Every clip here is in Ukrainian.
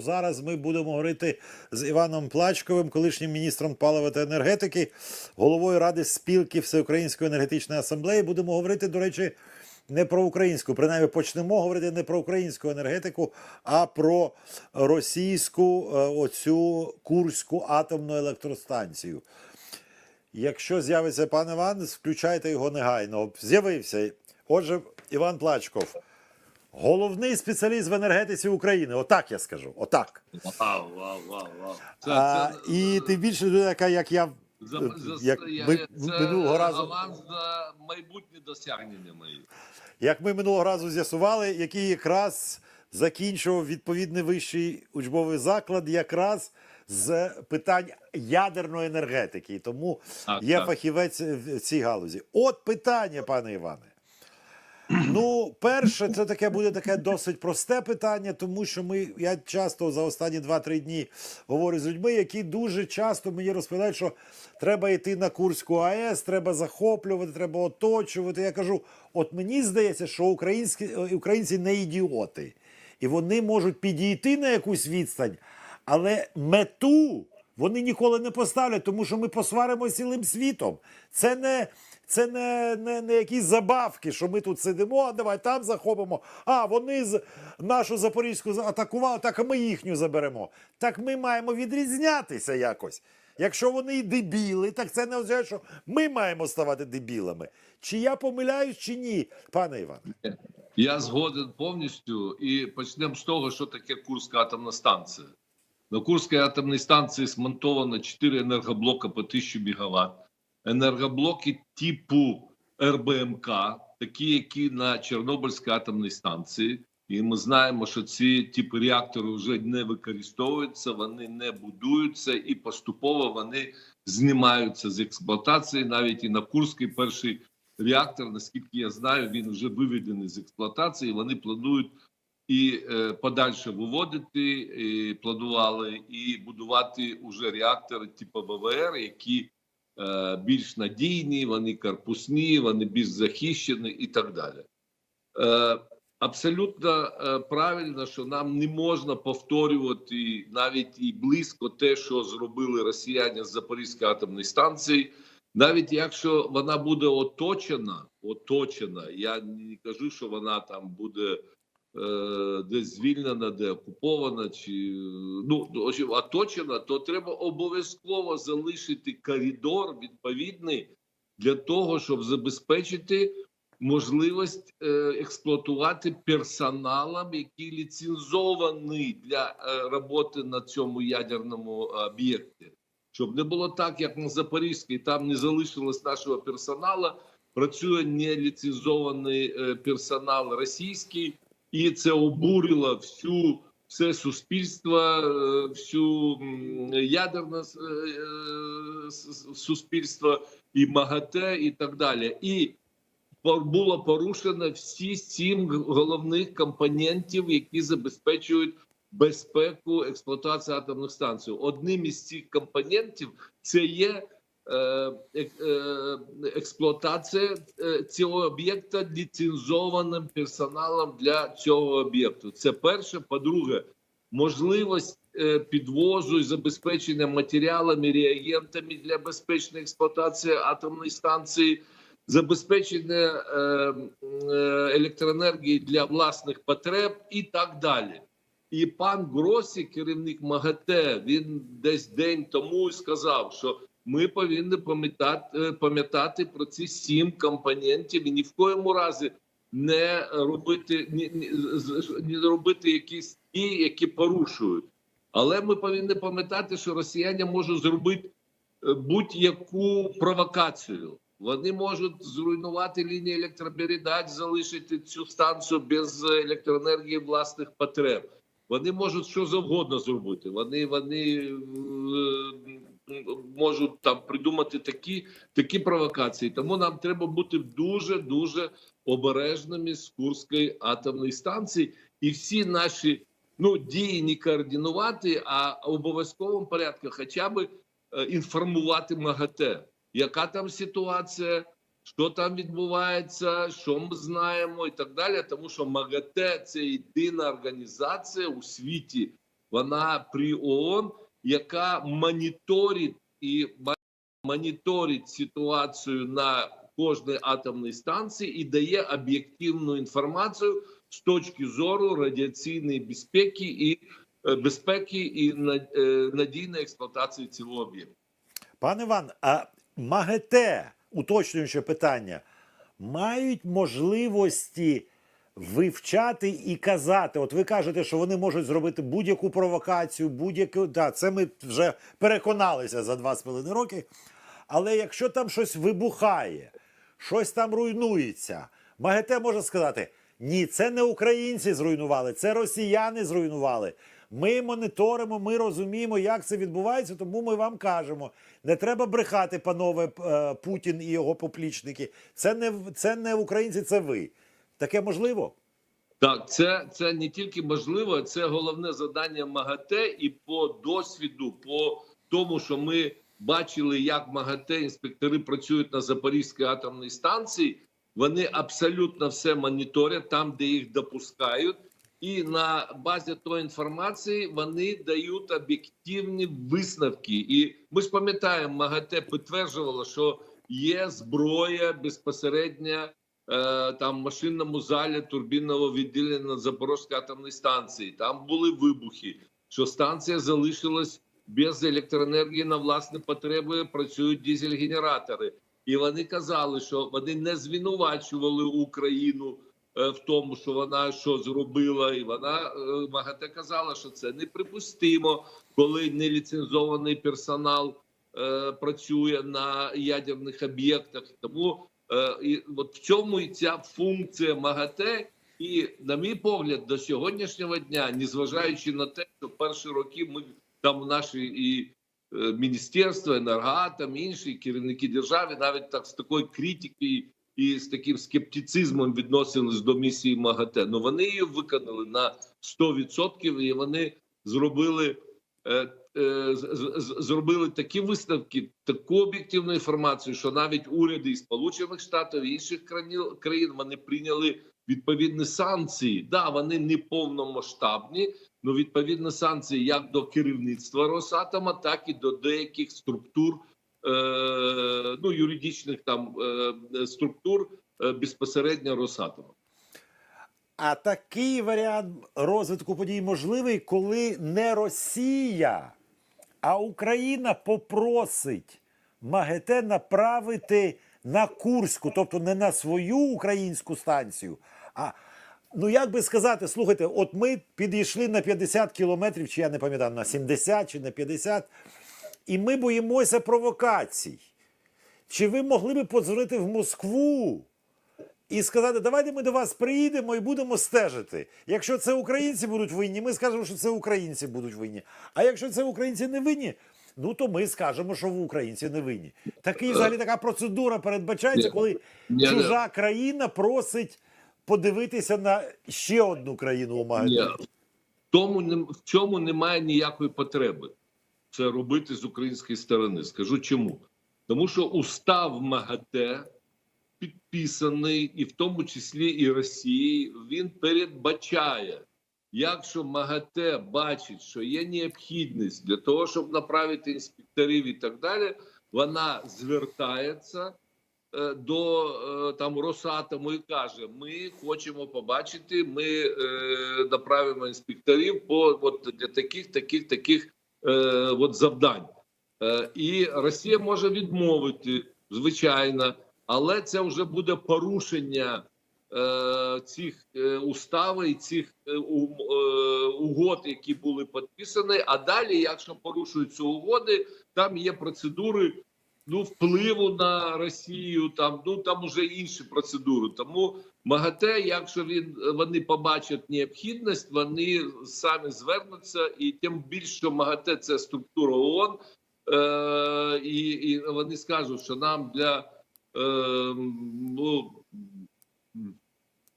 Зараз ми будемо говорити з Іваном Плачковим, колишнім міністром палива та енергетики, головою ради спілки Всеукраїнської енергетичної асамблеї. Будемо говорити, до речі, не про українську. Принаймні почнемо говорити не про українську енергетику, а про російську е, оцю Курську атомну електростанцію. Якщо з'явиться пан Іван, включайте його негайно. З'явився. Отже, Іван Плачков. Головний спеціаліст в енергетиці України. Отак я скажу. Отак. Вау, вау, вау, вау. Це, А, це, і тим більше людина, яка, як я за, за, як я- ми це минулого разу- аванс за майбутні досягнення мої. як ми минулого разу з'ясували, який якраз закінчував відповідний вищий учбовий заклад, якраз з питань ядерної енергетики. І Тому Так, є так. фахівець в цій галузі. От питання, пане Іване. Ну, перше, це таке буде таке досить просте питання, тому що ми я часто за останні 2-3 дні говорю з людьми, які дуже часто мені розповідають, що треба йти на Курську АЕС, треба захоплювати, треба оточувати. Я кажу: от мені здається, що українські е, українці не ідіоти, і вони можуть підійти на якусь відстань, але мету вони ніколи не поставлять, тому що ми посваримо цілим світом. Це не. Це не, не, не якісь забавки, що ми тут сидимо, а давай там захопимо. А вони з нашу Запорізьку атакували, так а ми їхню заберемо. Так ми маємо відрізнятися якось. Якщо вони і дебіли, так це не означає, що ми маємо ставати дебілами. Чи я помиляюсь, чи ні, пане Іване? Я згоден повністю і почнемо з того, що таке Курська атомна станція. На Курській атомній станції смонтовано 4 енергоблока по 1000 МВт. Енергоблоки типу РБМК, такі, які на Чорнобильській атомній станції. І ми знаємо, що ці типи реактори вже не використовуються, вони не будуються, і поступово вони знімаються з експлуатації. Навіть і на Курський перший реактор, наскільки я знаю, він вже виведений з експлуатації. Вони планують і е, подальше виводити, і планували і будувати уже реактори типу ВВР, які е, більш надійні, вони корпусні, вони більш захищені і так далі. Е, абсолютно е, правильно, що нам не можна повторювати навіть і близько те, що зробили росіяни з Запорізької атомної станції. Навіть якщо вона буде оточена, оточена, я не кажу, що вона там буде е, десь звільнена, де окупована, чи е, ну оточена, то треба обов'язково залишити коридор відповідний для того, щоб забезпечити можливість е, експлуатувати персоналом, який ліцензований для е, роботи на цьому ядерному об'єкті. Щоб не було так, як на Запорізькій, там не залишилось нашого персоналу, працює неліцензований е, персонал російський, і це обурило всю все суспільство, е, всю ядерне е, е, суспільство і МАГАТЕ, і так далі. І було порушено всі сім головних компонентів, які забезпечують безпеку експлуатації атомних станцій. Одним із цих компонентів це є експлуатація е, цього об'єкта ліцензованим персоналом для цього об'єкту. Це перше. По-друге, можливість е, підвозу і забезпечення матеріалами, реагентами для безпечної експлуатації атомної станції. Забезпечення е, е, електроенергії для власних потреб і так далі. І пан Гросі, керівник МАГАТЕ, він десь день тому сказав, що ми повинні пам'ятати, е, пам'ятати про ці сім компонентів і ні в коєму разі не робити ні, ні, робити якісь дії, які порушують. Але ми повинні пам'ятати, що росіяни можуть зробити е, будь-яку провокацію. Вони можуть зруйнувати лінії електропередач, залишити цю станцію без електроенергії власних потреб. Вони можуть що завгодно зробити. Вони вони е, можуть там придумати такі, такі провокації. Тому нам треба бути дуже дуже обережними з Курської атомної станції, і всі наші ну дії не координувати, а обов'язковому порядку, хоча б е, інформувати МАГАТЕ, яка там ситуація. Що там відбувається, що ми знаємо, і так далі. Тому що МАГАТЕ це єдина організація у світі, вона при ООН, яка моніторить і моніторить ситуацію на кожній атомній станції і дає об'єктивну інформацію з точки зору радіаційної безпеки і е, безпеки і е, надійної експлуатації цього об'єкту. Пане Іван, а МАГЕТЕ, уточнююче питання, мають можливості вивчати і казати. От ви кажете, що вони можуть зробити будь-яку провокацію, будь-яку. Да, це ми вже переконалися за два з половиною роки. Але якщо там щось вибухає, щось там руйнується, МАГЕТЕ може сказати: ні, це не українці зруйнували, це росіяни зруйнували. Ми моніторимо, ми розуміємо, як це відбувається, тому ми вам кажемо. Не треба брехати, панове е, Путін і його поплічники. Це не, це не українці, це ви. Таке можливо? Так, це, це не тільки можливо, це головне завдання МАГАТЕ, і по досвіду, по тому, що ми бачили, як МАГАТЕ інспектори працюють на Запорізькій атомній станції. Вони абсолютно все моніторять там, де їх допускають, і на базі тої інформації вони дають об'єктивні висновки. І ми ж пам'ятаємо, МАГАТЕ підтверджувало, що є зброя безпосередньо е, там машинному залі турбінного відділення Запорізької атомної станції. Там були вибухи, що станція залишилась без електроенергії на власні потреби. Працюють дизель-генератори, і вони казали, що вони не звинувачували Україну е, в тому, що вона що зробила, і вона е, МАГАТЕ казала, що це неприпустимо, коли неліцензований персонал е, працює на ядерних об'єктах. Тому Е, і от в цьому і ця функція МАГАТЕ. І, на мій погляд, до сьогоднішнього дня, незважаючи на те, що перші роки ми там наші і е, міністерство, енергоатом, інші керівники держави, навіть так з такою критикою і з таким скептицизмом відносились до місії МАГАТЕ. Ну вони її виконали на 100% і вони зробили. Е, зробили такі висновки, таку об'єктивну інформацію, що навіть уряди і Сполучених Штатів і інших країн- вони прийняли відповідні санкції. Да, вони не повномасштабні, але відповідні санкції як до керівництва Росатома, так і до деяких структур, е, ну юридичних там е, структур безпосередньо Росатома. А такий варіант розвитку подій можливий, коли не Росія, а Україна попросить МАГЕТЕ направити на Курську, тобто не на свою українську станцію, а ну як би сказати, слухайте, от ми підійшли на 50 кілометрів, чи я не пам'ятаю, на 70 чи на 50, і ми боїмося провокацій. Чи ви могли би подзвонити в Москву? І сказати, давайте ми до вас приїдемо і будемо стежити. Якщо це українці будуть винні, ми скажемо, що це українці будуть винні. А якщо це українці не винні, ну то ми скажемо, що в українці не винні. Такий взагалі така процедура передбачається, коли чужа країна просить подивитися на ще одну країну у Ні, тому в цьому немає ніякої потреби це робити з української сторони. Скажу чому? Тому що устав МАГАТЕ підписаний, і в тому числі і Росії, він передбачає. Якщо МАГАТЕ бачить, що є необхідність для того, щоб направити інспекторів і так далі, вона звертається е, до е, там Росатому і каже: Ми хочемо побачити, ми е, направимо інспекторів по от для таких, таких, таких е, от завдань. Е, і Росія може відмовити, звичайно, але це вже буде порушення е, цих е, устави і цих е, е, угод, які були підписані. А далі, якщо порушуються угоди, там є процедури ну, впливу на Росію. Там ну там уже інші процедури. Тому МАГАТЕ, якщо він вони побачать необхідність, вони самі звернуться, і тим більше що МАГАТЕ це структура ООН, е, і, і вони скажуть, що нам для ну,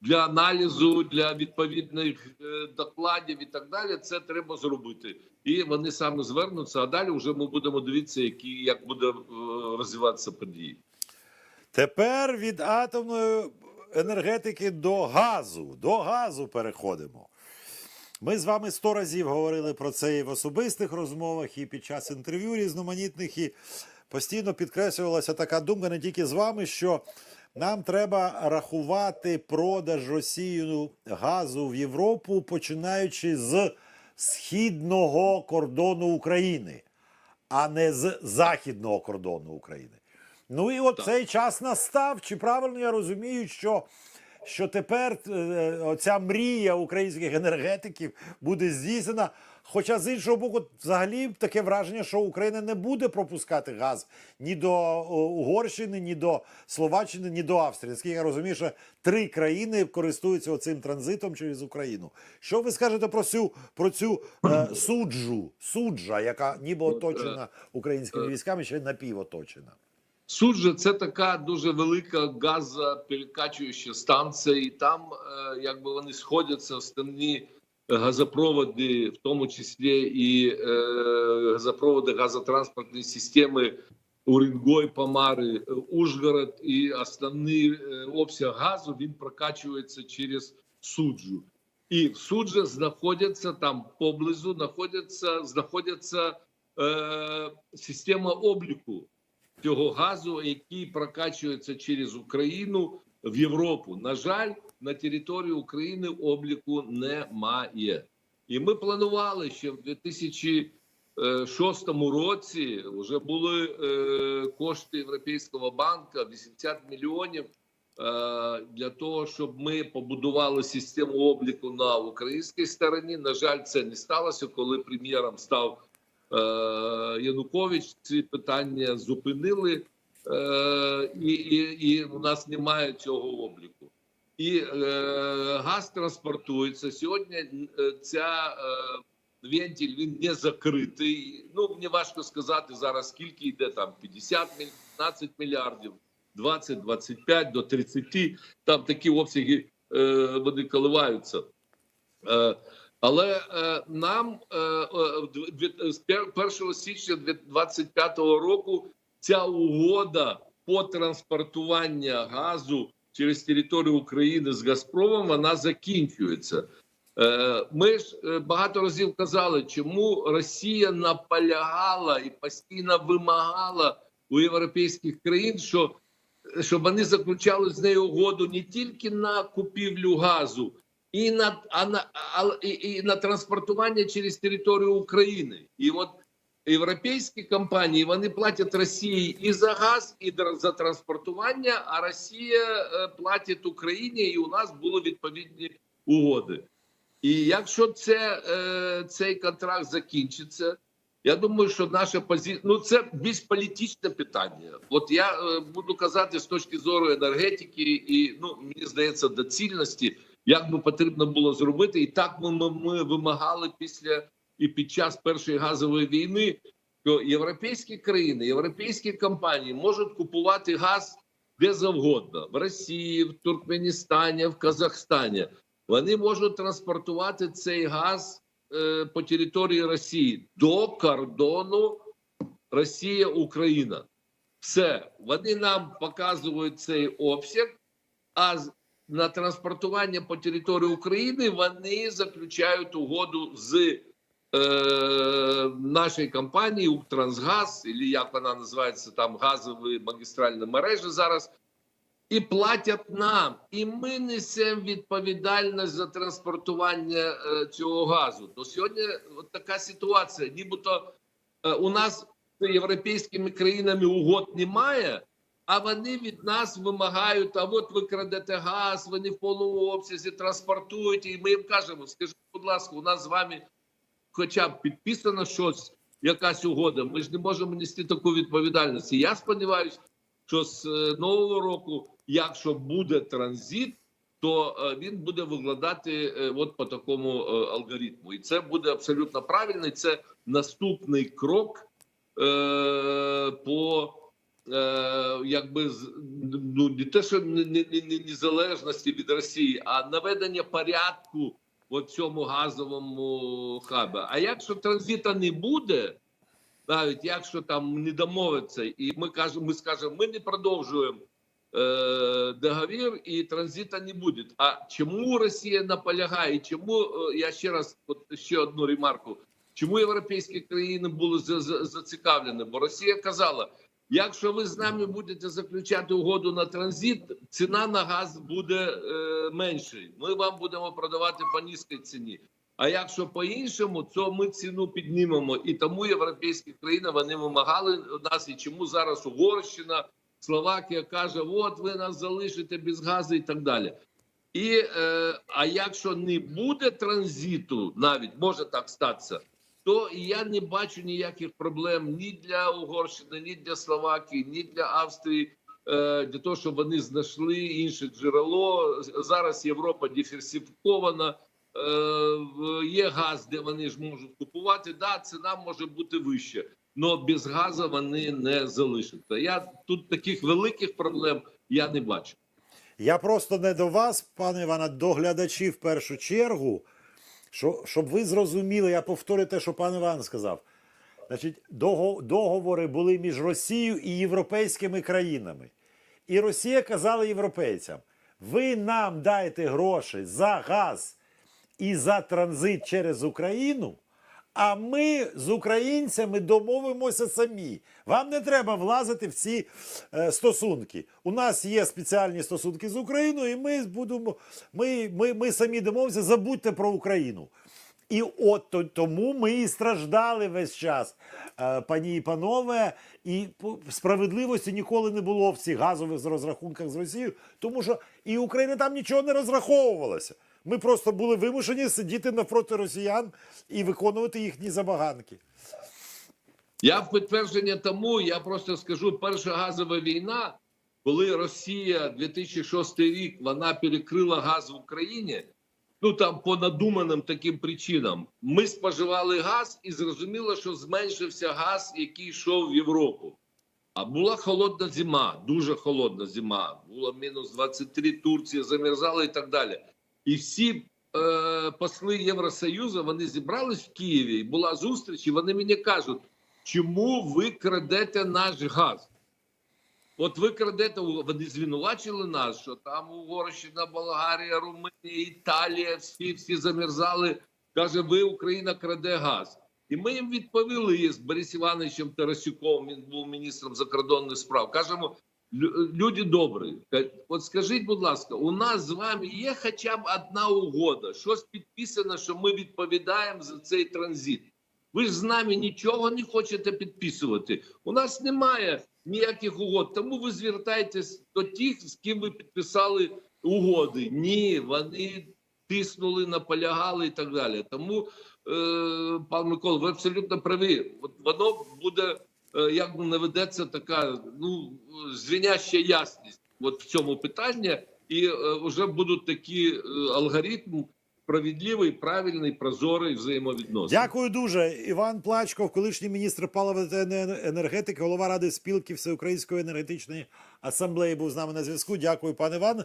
для аналізу, для відповідних е, докладів і так далі, це треба зробити. І вони саме звернуться. А далі вже ми будемо дивитися, які як буде е, розвиватися події. Тепер від атомної енергетики до газу. До газу переходимо. Ми з вами сто разів говорили про це і в особистих розмовах, і під час інтерв'ю різноманітних, і постійно підкреслювалася така думка не тільки з вами, що нам треба рахувати продаж Росією газу в Європу, починаючи з східного кордону України, а не з західного кордону України. Ну і от Так. цей час настав. Чи правильно я розумію, що, що тепер е, оця мрія українських енергетиків буде здійснена? Хоча з іншого боку, взагалі таке враження, що Україна не буде пропускати газ ні до Угорщини, ні до Словаччини, ні до Австрії. Наскільки я розумію, що три країни користуються цим транзитом через Україну. Що ви скажете про цю про цю е, суджу, суджа, яка ніби оточена українськими військами, ще напівоточена? Суджа це така дуже велика газоперекачуюча станція, і там е, якби вони сходяться в основні газопроводи, в тому числі і е, газопроводи газотранспортної системи Уренгой, Помари, е, Ужгород, і основний е, обсяг газу він прокачується через суджу. І в суджа знаходяться там поблизу, знаходяться знаходяться е, система обліку цього газу, який прокачується через Україну в Європу. На жаль, на території України обліку немає. І ми планували ще в 2006 році. Вже були е, кошти Європейського банку 80 мільйонів. е, Для того щоб ми побудували систему обліку на українській стороні. На жаль, це не сталося, коли прем'єром став е, Янукович. Ці питання зупинили, і, і, і у нас немає цього обліку. І е, газ транспортується сьогодні. е, Ця е, вентиль він не закритий. Ну мені важко сказати зараз, скільки йде там 50 мільярдів, 15 мільярдів, 20, 25 до 30. Там такі обсяги е, вони коливаються. Е, але е, нам е, е, з пер- 1 січня 2025 року ця угода по транспортуванню газу через територію України з Газпромом вона закінчується. Е, Ми ж е, багато разів казали, чому Росія наполягала і постійно вимагала у європейських країн, що щоб вони заключали з нею угоду не тільки на купівлю газу, і на а на а, і, і на транспортування через територію України. І от європейські компанії вони платять Росії і за газ, і за транспортування. А Росія е, платить Україні, і у нас були відповідні угоди. І якщо це, е, цей контракт закінчиться, я думаю, що наша позиція ну це більш політичне питання. От я е, буду казати з точки зору енергетики, і ну мені здається, доцільності, як би потрібно було зробити, і так ми, ми, ми вимагали після і під час першої газової війни, що європейські країни, європейські компанії можуть купувати газ де завгодно в Росії, в Туркменістані, в Казахстані. Вони можуть транспортувати цей газ е, по території Росії до кордону Росія-Україна. Все, вони нам показують цей обсяг, а на транспортування по території України вони заключають угоду з нашої компанії Укртрансгаз, або як вона називається там газові магістральні мережі зараз і платять нам, і ми несемо відповідальність за транспортування е, цього газу. То сьогодні от така ситуація, нібито е, у нас з європейськими країнами угод немає, а вони від нас вимагають: а от ви крадете газ, ви не в повному обсязі транспортуєте. І ми їм кажемо: скажіть, будь ласка, у нас з вами хоча б підписано щось, якась угода. Ми ж не можемо нести таку відповідальність. І я сподіваюся, що з е, нового року, якщо буде транзит, то е, він буде виглядати е, от по такому алгоритму, і це буде абсолютно правильно. Це наступний крок е, по якби ну не те, що не- не- не- не- незалежності від Росії, а наведення порядку в цьому газовому хабі. А якщо транзиту не буде, навіть якщо там не домовиться, і ми кажемо, ми скажемо, ми не продовжуємо э, договор и транзита не будет. А чому Росія наполягає? і Чому е, я ще раз от ще одну ремарку? Чому європейські країни були за- за- зацікавлені? Бо Росія казала: якщо ви з нами будете заключати угоду на транзит, ціна на газ буде е, меншою. Ми вам будемо продавати по низькій ціні. А якщо по-іншому, то ми ціну піднімемо. І тому європейські країни вони вимагали нас. І чому зараз Угорщина, Словакія каже: от ви нас залишите без газу і так далі. І е, а якщо не буде транзиту, навіть може так статися, то я не бачу ніяких проблем ні для Угорщини, ні для Словакії, ні для Австрії. е, Для того, щоб вони знайшли інше джерело. Зараз Європа диверсифікована, е, є газ, де вони ж можуть купувати. Да, ціна може бути вища, але без газу вони не залишаться. Я тут таких великих проблем я не бачу. Я просто не до вас, пане Івана, до глядачів в першу чергу, що, щоб ви зрозуміли, я повторю те, що пан Іван сказав. Значить, договори були між Росією і європейськими країнами. І Росія казала європейцям: ви нам дайте гроші за газ і за транзит через Україну, а ми з українцями домовимося самі. Вам не треба влазити в ці е, стосунки. У нас є спеціальні стосунки з Україною, і ми будемо. Ми, ми, ми самі домовимося, забудьте про Україну. І от то- тому ми і страждали весь час, е, пані і панове, і справедливості ніколи не було в цих газових розрахунках з Росією, тому що і Україна там нічого не розраховувалася. Ми просто були вимушені сидіти навпроти росіян і виконувати їхні забаганки. Я в підтвердження тому, я просто скажу, перша газова війна, коли Росія 2006 рік вона перекрила газ в Україні. Ну там по надуманим таким причинам. Ми споживали газ і зрозуміло, що зменшився газ, який йшов в Європу. А була холодна зима, дуже холодна зима. Було мінус 23, Турція замерзала і так далі. І всі е, посли Євросоюзу вони зібрались в Києві. І була зустріч, і вони мені кажуть, чому ви крадете наш газ? От ви крадете, вони звинувачили нас, що там Угорщина, Болгарія, Румунія, Італія, всі, всі замерзали. Каже, ви Україна краде газ. І ми їм відповіли з Борис Івановичем Тарасюком, він був міністром закордонних справ. Кажемо, «Лю- люди добрі, от скажіть, будь ласка, у нас з вами є хоча б одна угода, щось підписано, що ми відповідаємо за цей транзит. Ви ж з нами нічого не хочете підписувати. У нас немає ніяких угод. Тому ви звертаєтесь до тих, з ким ви підписали угоди. Ні, вони тиснули, наполягали і так далі. Тому, е, пан Микола, ви абсолютно праві. От воно буде, як наведеться така ну звіняща ясність от в цьому питанні, і е, вже будуть такі е, алгоритм справедливий, правильний, прозорий взаємовідносин. Дякую дуже. Іван Плачков, колишній міністр палива та енергетики, голова ради спілки Всеукраїнської енергетичної асамблеї, був з нами на зв'язку. Дякую, пане Іван.